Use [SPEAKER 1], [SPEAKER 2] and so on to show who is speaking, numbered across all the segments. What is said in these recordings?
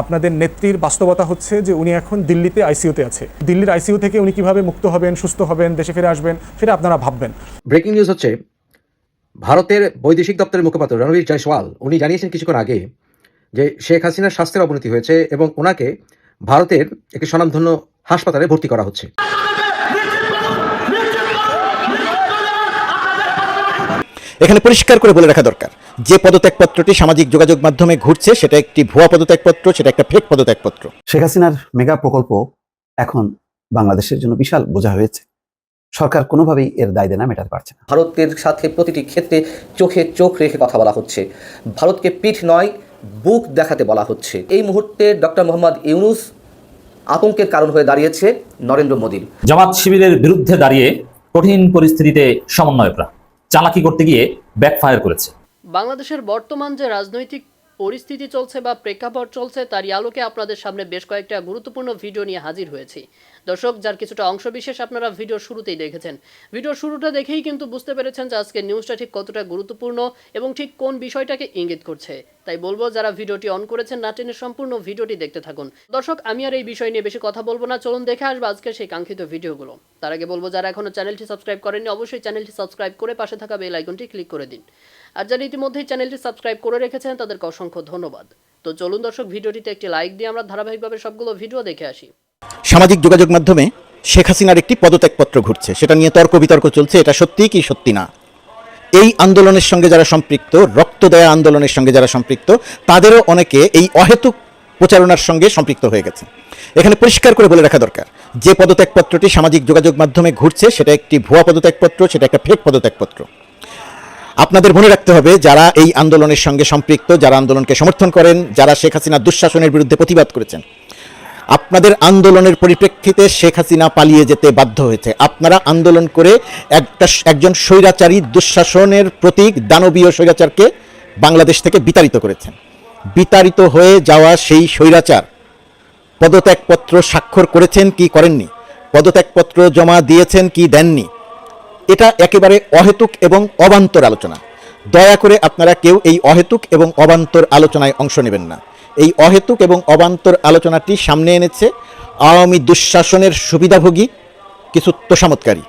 [SPEAKER 1] আপনাদের নেত্রীর বাস্তবতা হচ্ছে যে উনি এখন দিল্লিতে আইসিইউতে আছে। দিল্লির আইসিইউ থেকে উনি কীভাবে মুক্ত হবেন সুস্থ হবেন দেশে ফিরে আসবেন সেটা আপনারা ভাববেন।
[SPEAKER 2] ব্রেকিং নিউজ হচ্ছে ভারতের বৈদেশিক দপ্তরের মুখপাত্র রণবীর জয়সওয়াল উনি জানিয়েছেন কিছুক্ষণ আগে যে শেখ হাসিনার স্বাস্থ্যের অবনতি হয়েছে এবং ওনাকে ভারতের একটি স্বনামধন্য হাসপাতালে ভর্তি করা হচ্ছে।
[SPEAKER 3] এখানে পরিষ্কার করে বলে রাখা দরকার। যে পদত্যাগপত্রটি সামাজিক যোগাযোগ মাধ্যমে ঘুরছে সেটা একটি ভুয়া পদত্যাগপত্র সেটা একটা ফেক পদত্যাগপত্র।
[SPEAKER 4] শেখ হাসিনার মেগা প্রকল্প এখন বাংলাদেশের জন্য বিশাল বোঝা হয়েছে। সরকার কোনোভাবেই এর দায় দেনা মেটাতে পারছে না।
[SPEAKER 5] ভারতের সাথে প্রতিটি ক্ষেত্রে চোখে চোখ রেখে কথা বলা হচ্ছে। ভারতকে পিঠ নয় বুক দেখাতে বলা হচ্ছে। এই মুহূর্তে ডক্টর মোহাম্মদ ইউনুস আতঙ্কের কারণ হয়ে দাঁড়িয়েছে নরেন্দ্র মোদীর।
[SPEAKER 6] জামাত শিবিরের বিরুদ্ধে দাঁড়িয়ে কঠিন পরিস্থিতিতে সমন্বয়করা চালাকি করতে গিয়ে ব্যাকফায়ার করেছে।
[SPEAKER 7] বাংলাদেশের বর্তমান যে রাজনৈতিক পরিস্থিতি চলছে বা প্রেক্ষাপট চলছে, তারই আলোকে আপনাদের সামনে বেশ কয়েকটা গুরুত্বপূর্ণ ভিডিও নিয়ে হাজির হয়েছি। দর্শক, যার কিছুটা অংশবিশেষ আপনারা ভিডিও শুরুতেই দেখেছেন। ভিডিও শুরুটা দেখেই কিন্তু বুঝতে পেরেছেন যে আজকে নিউজটা ঠিক কতটা গুরুত্বপূর্ণ এবং ঠিক কোন বিষয়টাকে ইঙ্গিত করছে। তাই বলব, যারা ভিডিওটি অন করেছেন, না টেনে সম্পূর্ণ ভিডিওটি দেখতে থাকুন। দর্শক, আমি আর এই বিষয় নিয়ে বেশি কথা বলব না। চলুন দেখে আসব আজকে সেই কাঙ্ক্ষিত ভিডিওগুলো। তার আগে বলব, যারা এখনও চ্যানেলটি সাবস্ক্রাইব করেননি, অবশ্যই চ্যানেলটি সাবস্ক্রাইব করে পাশে থাকা বেল আইকনটি ক্লিক করে দিন। আর যারা ইতিমধ্যেই চ্যানেলটি সাবস্ক্রাইব করে রেখেছেন, তাদেরকে অসংখ্য ধন্যবাদ। তো চলুন দর্শক, ভিডিওটিতে একটি লাইক দিয়ে আমরা ধারাবাহিকভাবে সবগুলো ভিডিও দেখে আসি।
[SPEAKER 3] সামাজিক যোগাযোগ মাধ্যমে শেখ হাসিনার একটি পদত্যাগপত্র ঘুরছে। সেটা নিয়ে তর্ক বিতর্ক চলছে, এটা সত্যি কি সত্যি না? এই আন্দোলনের সঙ্গে যারা সম্পৃক্ত, রক্ত দেয়া আন্দোলনের সঙ্গে যারা সম্পৃক্ত, তাদেরও অনেকে এই অহেতুক প্রচারণার সঙ্গে সম্পৃক্ত হয়ে গেছে। এখানে পরিষ্কার করে বলে রাখা দরকার, যে পদত্যাগপত্রটি সামাজিক যোগাযোগ মাধ্যমে ঘুরছে, সেটা একটি ভুয়া পদত্যাগপত্র, সেটা একটা ফেক পদত্যাগপত্র। আপনাদের মনে রাখতে হবে, যারা এই আন্দোলনের সঙ্গে সম্পৃক্ত, যারা আন্দোলনকে সমর্থন করেন, যারা শেখ হাসিনার দুঃশাসনের বিরুদ্ধে প্রতিবাদ করেছেন আপনাদের আন্দোলনের পরিপ্রেক্ষিতে শেখ হাসিনা পালিয়ে যেতে বাধ্য হয়েছে। আপনারা আন্দোলন করে একটা একজন স্বৈরাচারী দুঃশাসনের প্রতীক, দানবীয় স্বৈরাচারকে বাংলাদেশ থেকে বিতাড়িত করেছেন। বিতাড়িত হয়ে যাওয়া সেই স্বৈরাচার পদত্যাগপত্র স্বাক্ষর করেছেন কি করেননি? পদত্যাগপত্র জমা দিয়েছেন কি দেননি? এটা একেবারে অহেতুক এবং অবান্তর আলোচনা। দয়া করে আপনারা কেউ এই অহেতুক এবং অবান্তর আলোচনায় অংশ নেবেন না। এই অহেতুক এবং অবান্তর আলোচনাটি সামনে এনেছে আওয়ামী দুঃশাসনের সুবিধাভোগী, কিছু তোষামতকারী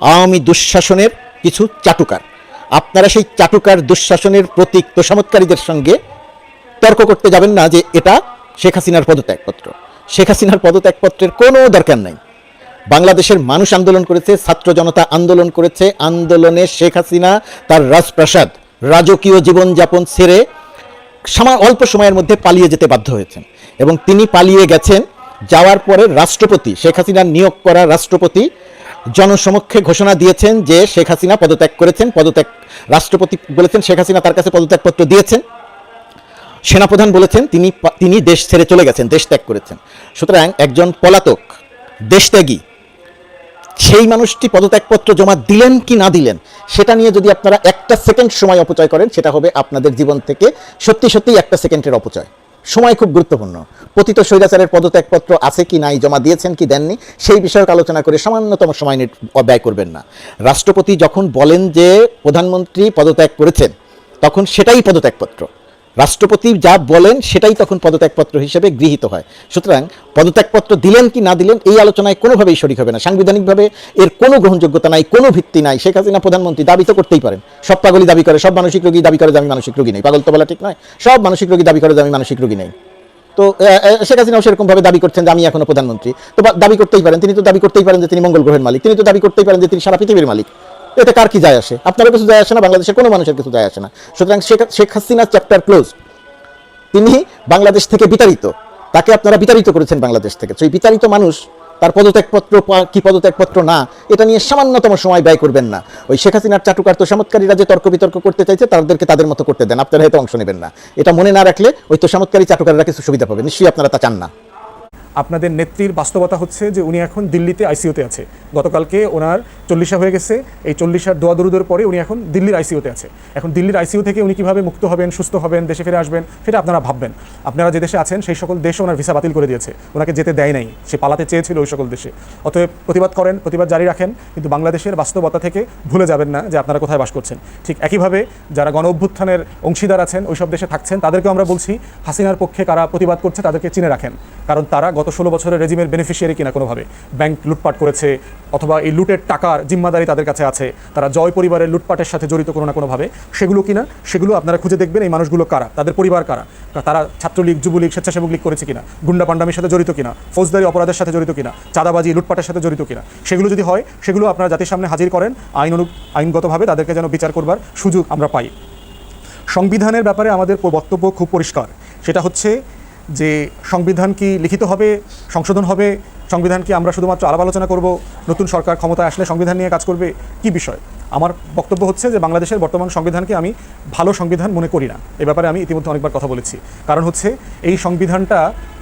[SPEAKER 3] আওয়ামী দুঃশাসনের কিছু চাটুকার। আপনারা সেই চাটুকার দুঃশাসনের প্রতীক তোষামতকারীদের সঙ্গে তর্ক করতে যাবেন না যে এটা শেখ হাসিনার পদত্যাগপত্র। শেখ হাসিনার পদত্যাগপত্রের কোনো দরকার নাই। বাংলাদেশের মানুষ আন্দোলন করেছে, ছাত্র জনতা আন্দোলন করেছে। আন্দোলনে শেখ হাসিনা তার রাজপ্রাসাদ, রাজকীয় জীবনযাপন ছেড়ে সময় অল্প সময়ের মধ্যে পালিয়ে যেতে বাধ্য হয়েছেন। এবং তিনি পালিয়ে গেছেন যাওয়ার পরে রাষ্ট্রপতি শেখ হাসিনার নিয়োগ করা রাষ্ট্রপতি জনসমক্ষে ঘোষণা দিয়েছেন যে শেখ হাসিনা পদত্যাগ করেছেন, পদত্যাগ, রাষ্ট্রপতি বলেছেন শেখ হাসিনা তার কাছে পদত্যাগপত্র দিয়েছেন। সেনাপ্রধান বলেছেন তিনি তিনি দেশ ছেড়ে চলে গেছেন, দেশ ত্যাগ করেছেন। সুতরাং একজন পলাতক, দেশত্যাগী সেই মানুষটি পদত্যাগপত্র জমা দিলেন কি না দিলেন, সেটা নিয়ে যদি আপনারা একটা সেকেন্ড সময় অপচয় করেন, সেটা হবে আপনাদের জীবন থেকে সত্যি সত্যি একটা সেকেন্ডের অপচয়। সময় খুব গুরুত্বপূর্ণ। পতিত স্বৈরাচারের পদত্যাগপত্র আছে কি নাই, জমা দিয়েছেন কি দেননি, সেই বিষয়ক আলোচনা করে সামান্যতম সময় ব্যয় করবেন না। রাষ্ট্রপতি যখন বলেন যে প্রধানমন্ত্রী পদত্যাগ করেছেন, তখন সেটাই পদত্যাগপত্র। রাষ্ট্রপতি যা বলেন সেটাই তখন পদত্যাগপত্র হিসেবে গৃহীত হয়। সুতরাং পদত্যাগপত্র দিলেন কি না দিলেন এই আলোচনায় কোনোভাবেই শরিক হবে না। সাংবিধানিকভাবে এর কোনো গ্রহণযোগ্যতা নাই, কোনো ভিত্তি নাই। শেখ হাসিনা প্রধানমন্ত্রী দাবি তো করতেই পারেন। সব পাগলই দাবি করে, সব মানসিক রোগী দাবি করে যে আমি মানসিক রোগী নেই। পাগল তো বলা ঠিক নয়। সব মানসিক রোগী দাবি করে যে আমি মানসিক রোগী নেই। তো শেখ হাসিনাও সেরকম ভাবে দাবি করছেন যে আমি এখনও প্রধানমন্ত্রী। তো দাবি করতেই পারেন। তিনি তো দাবি করতেই পারেন যে তিনি মঙ্গল গ্রহের মালিক। তিনি তো দাবি করতেই পারেন যে তিনি সারা পৃথিবীর মালিক। এতে কার কি যায় আসে? আপনারও কিছু যায় আসে না, বাংলাদেশের কোনো মানুষের কিছু যায় আসে না। সুতরাং শেখ হাসিনা চ্যাপ্টার ক্লোজ তিনি বাংলাদেশ থেকে বিতাড়িত। তাকে আপনারা বিতাড়িত করেছেন বাংলাদেশ থেকে। সেই বিতাড়িত মানুষ তার পদত্যাগপত্র কি পদত্যাগপত্র না, এটা নিয়ে সামান্যতম সময় ব্যয় করবেন না। ওই শেখ হাসিনার চাটুকার তোষামতকারীরা যে তর্ক বিতর্ক করতে চাইছে, তাদেরকে তাদের মতো করতে দেন। আপনারা হয়তো অংশ নেবেন না। এটা মনে না রাখলে ওই তোষামতকারী চাটুকাররা কিছু সুবিধা পাবে নিশ্চয়ই আপনারা তা চান না।
[SPEAKER 1] আপনাদের নেত্রীর বাস্তবতা হচ্ছে যে উনি এখন দিল্লিতে আইসিইউতে আছে। গতকালকে ওনার চল্লিশা হয়ে গেছে। এই চল্লিশার দোয়া দরুদের পরে উনি এখন দিল্লির আইসিইউতে আছে। এখন দিল্লির আইসিইউ থেকে উনি কীভাবে মুক্ত হবেন, সুস্থ হবেন, দেশে ফিরে আসবেন, সেটা আপনারা ভাববেন। আপনারা যে দেশে আছেন, সেই সকল দেশে ওনার ভিসা বাতিল করে দিয়েছে। ওনাকে যেতে দেয় নাই। সে পালাতে চেয়েছিল ওই সকল দেশে। অতএব প্রতিবাদ করেন, প্রতিবাদ জারি রাখেন, কিন্তু বাংলাদেশের বাস্তবতা থেকে ভুলে যাবেন না যে আপনারা কোথায় বাস করছেন। ঠিক একইভাবে যারা গণ অভ্যুত্থানের অংশীদার আছেন ওইসব দেশে থাকছেন, তাদেরকেও আমরা বলছি, হাসিনার পক্ষে কারা প্রতিবাদ করছে তাদেরকে চিনে রাখেন। কারণ তারা গত ষোলো বছরের রেজিমের বেনিফিশিয়ারি কিনা কোনোভাবে। ব্যাংক লুটপাট করেছে, অথবা এই লুটের টাকার জিম্মাদারি তাদের কাছে আছে। তারা জয় পরিবারের লুটপাটের সাথে জড়িত কোনো না কোনোভাবে। সেগুলো কিনা, সেগুলো আপনারা খুঁজে দেখবেন এই মানুষগুলো কারা, তাদের পরিবার কারা। তারা ছাত্রলীগ, যুবলীগ স্বেচ্ছাসেবক লীগ করেছে কিনা? গুন্ডা পান্ডামির সাথে জড়িত কিনা? ফৌজদারি অপরাধের সাথে জড়িত কিনা? চাঁদাবাজি, লুটপাটের সাথে জড়িত কিনা? সেগুলো যদি হয়, সেগুলো আপনারা জাতির সামনে হাজির করেন। আইন অনু আইনগতভাবে তাদেরকে যেন বিচার করবার সুযোগ আমরা পাই। সংবিধানের ব্যাপারে আমাদের বক্তব্য খুব পরিষ্কার। সেটা হচ্ছে যে সংবিধান কি লিখিত হবে, সংশোধন হবে? সংবিধান কি আমরা শুধুমাত্র আলাপ আলোচনা করব? নতুন সরকার ক্ষমতায় আসলে সংবিধান নিয়ে কাজ করবে? কি বিষয়? আমার বক্তব্য হচ্ছে যে বাংলাদেশের বর্তমান সংবিধানকে আমি ভালো সংবিধান মনে করি না। এ ব্যাপারে আমি ইতিমধ্যে অনেকবার কথা বলেছি। কারণ হচ্ছে, এই সংবিধানটা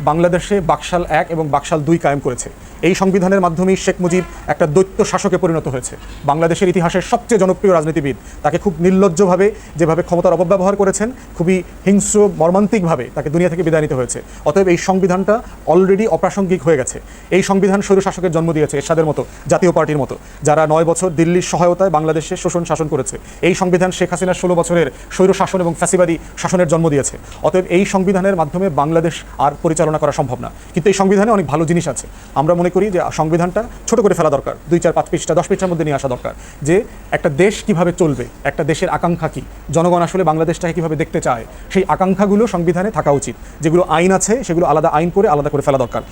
[SPEAKER 1] বাংলাদেশে বাকশাল এক এবং বাকশাল দুই কায়েম করেছে। এই সংবিধানের মাধ্যমেই শেখ মুজিব একটা দৈত্য শাসকে পরিণত হয়েছে। বাংলাদেশের ইতিহাসের সবচেয়ে জনপ্রিয় রাজনীতিবিদ, তাকে খুব নির্লজ্জভাবে যেভাবে ক্ষমতার অপব্যবহার করেছেন, খুবই হিংস্র, মর্মান্তিকভাবে তাকে দুনিয়া থেকে বিদায় নিতে হয়েছে। অতএব এই সংবিধানটা অলরেডি অপ্রাসঙ্গিক হয়ে গেছে। এই সংবিধান স্বৈর শাসকের জন্ম দিয়েছে এরশাদের মতো জাতীয় পার্টির মতো, যারা নয় বছর দিল্লির সহায়তায় বাংলাদেশে শোষণ শাসন করেছে। এই সংবিধান শেখ হাসিনার ষোলো বছরের স্বৈর শাসন এবং ফ্যাসিবাদী শাসনের জন্ম দিয়েছে। অতএব এই সংবিধানের মাধ্যমে বাংলাদেশ আর পরিচালনা করা সম্ভব না। কিন্তু এই সংবিধানে অনেক ভালো জিনিস আছে। আমরা মনে করি যে সংবিধানটা ছোট করে ফেলা দরকার। দুই চার পাঁচ পৃষ্ঠা, দশ পৃষ্ঠার মধ্যে নিয়ে আসা দরকার। যে একটা দেশ কীভাবে চলবে, একটা দেশের আকাঙ্ক্ষা কি? জনগণ আসলে বাংলাদেশটাকে কীভাবে দেখতে চায়? সেই আকাঙ্ক্ষাগুলো সংবিধানে থাকা উচিত। যেগুলো আইন আছে, সেগুলো আলাদা আইন করে আলাদা করে ফেলা দরকার।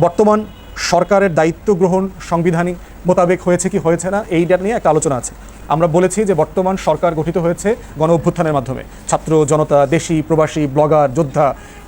[SPEAKER 1] বর্তমান সরকারের দায়িত্ব গ্রহণ সাংবিধানিক মোতাবেক হয়েছে কি হয়েছে না এইটা নিয়ে একটা আলোচনা আছে। আমরা বলেছি যে বর্তমান সরকার গঠিত হয়েছে গণ অভ্যুত্থানের মাধ্যমে। ছাত্র, জনতা, দেশি, প্রবাসী ব্লগার যোদ্ধা,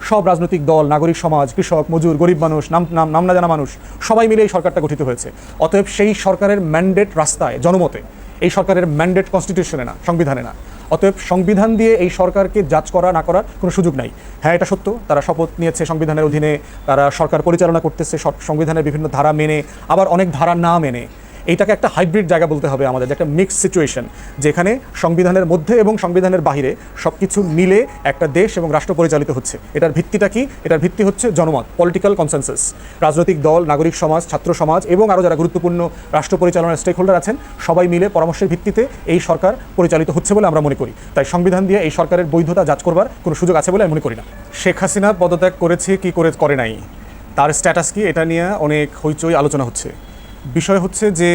[SPEAKER 1] সব রাজনৈতিক দল, নাগরিক সমাজ, কৃষক, মজুর, গরিব মানুষ, নাম নাম নাম না জানা মানুষ, সবাই মিলে এই সরকারটা গঠিত হয়েছে। অতএব সেই সরকারের ম্যান্ডেট রাস্তায়, জনমতে, এই সরকারের ম্যান্ডেট কনস্টিটিউশনে না, সংবিধানে না। অতএব সংবিধান দিয়ে এই সরকারকে জাজ করা, না করার কোনো সুযোগ নাই। হ্যাঁ এটা সত্য, তারা শপথ নিয়েছে সংবিধানের অধীনে, তারা সরকার পরিচালনা করতেছে সংবিধানের বিভিন্ন ধারা মেনে, আবার অনেক ধারা না মেনে। এইটাকে একটা হাইব্রিড জায়গা বলতে হবে আমাদের একটা মিক্সড সিচুয়েশন যেখানে সংবিধানের মধ্যে এবং সংবিধানের বাহিরে সব কিছু মিলে একটা দেশ এবং রাষ্ট্র পরিচালিত হচ্ছে। এটার ভিত্তিটা কি? এটার ভিত্তি হচ্ছে জনমত পলিটিক্যাল কনসেনসাস রাজনৈতিক দল, নাগরিক সমাজ, ছাত্র সমাজ এবং আরও যারা গুরুত্বপূর্ণ রাষ্ট্র পরিচালনার স্টেক হোল্ডার আছেন, সবাই মিলে পরামর্শের ভিত্তিতে এই সরকার পরিচালিত হচ্ছে বলে আমরা মনে করি। তাই সংবিধান দিয়ে এই সরকারের বৈধতা যাচ করবার কোনো সুযোগ আছে বলে আমি মনে করি না। শেখ হাসিনা পদত্যাগ করেছে কি করে করে নাই? তার স্ট্যাটাস কি? এটা নিয়ে অনেক হইচই আলোচনা হচ্ছে। বিষয় হচ্ছে যে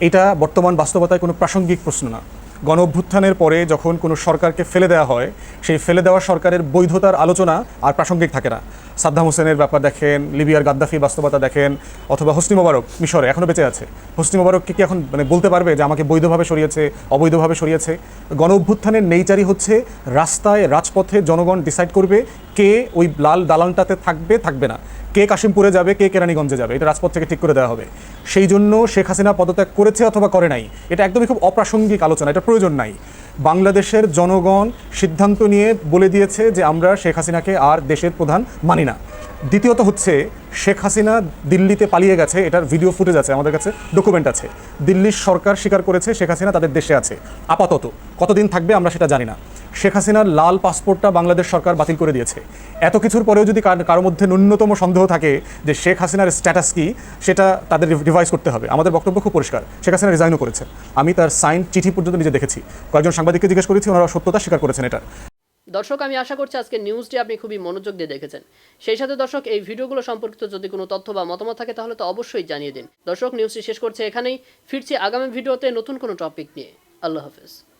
[SPEAKER 1] এটা বর্তমান বাস্তবতায় কোনো প্রাসঙ্গিক প্রশ্ন না। গণ অভ্যুত্থানের পরে যখন কোনো সরকারকে ফেলে দেওয়া হয়, সেই ফেলে দেওয়া সরকারের বৈধতার আলোচনা আর প্রাসঙ্গিক থাকে না। সাদ্দাম হোসেনের ব্যাপার দেখেন, লিবিয়ার গাদ্দাফি বাস্তবতা দেখেন, অথবা হোসনি মোবারক, মিশরে এখনও বেঁচে আছে। হোসনি মোবারককে কি এখন মানে বলতে পারবে যে আমাকে বৈধভাবে সরিয়েছে, অবৈধভাবে সরিয়েছে? গণ অভ্যুত্থানের নেইচারই হচ্ছে, রাস্তায়, রাজপথে জনগণ ডিসাইড করবে কে ওই লাল দালানটাতে থাকবে থাকবে না। কে কাশিমপুরে যাবে, কে কেরানীগঞ্জে যাবে, এটা রাজপথ থেকে ঠিক করে দেওয়া হবে। সেই জন্য শেখ হাসিনা পদত্যাগ করেছে অথবা করে নাই, এটা একদমই খুব অপ্রাসঙ্গিক আলোচনা, এটা প্রয়োজন নাই। বাংলাদেশের জনগণ সিদ্ধান্ত নিয়ে বলে দিয়েছে যে আমরা শেখ হাসিনাকে আর দেশের প্রধান মানি না। দ্বিতীয়ত হচ্ছে, শেখ হাসিনা দিল্লিতে পালিয়ে গেছে, এটার ভিডিও ফুটেজ আছে, আমাদের কাছে ডকুমেন্ট আছে। দিল্লির সরকার স্বীকার করেছে শেখ হাসিনা তাদের দেশে আছে। আপাতত, কতদিন থাকবে আমরা সেটা জানি না। শেখ হাসিনার লাল পাসপোর্টটা বাংলাদেশ সরকার বাতিল করে দিয়েছে। এত কিছুর পরেও যদি কার- মধ্যে ন্যূনতম সন্দেহ থাকে যে শেখ হাসিনার স্ট্যাটাস কি, সেটা তাদের রিভাইজ করতে হবে। আমাদের বক্তব্য খুব পরিষ্কার। শেখ হাসিনা রিজাইনও করেছে আমি তার সাইন চিঠি পর্যন্ত নিজে দেখেছি। কয়েকজন সাংবাদিককে জিজ্ঞেস করেছি, ওনারা সত্যতা স্বীকার করেছেন এটা
[SPEAKER 7] দর্শক, আমি আশা করছি আজকে নিউজটি আপনি খুবই মনোযোগ দিয়ে দেখেছেন। সেই সাথে দর্শক, এই ভিডিওগুলো সম্পর্কিত যদি কোনো তথ্য বা মতামত থাকে, তাহলে তো অবশ্যই জানিয়ে দিন। দর্শক নিউজটি শেষ করছে এখানেই। ফিরছি আগামী ভিডিওতে নতুন কোনো টপিক নিয়ে। আল্লাহ হাফেজ।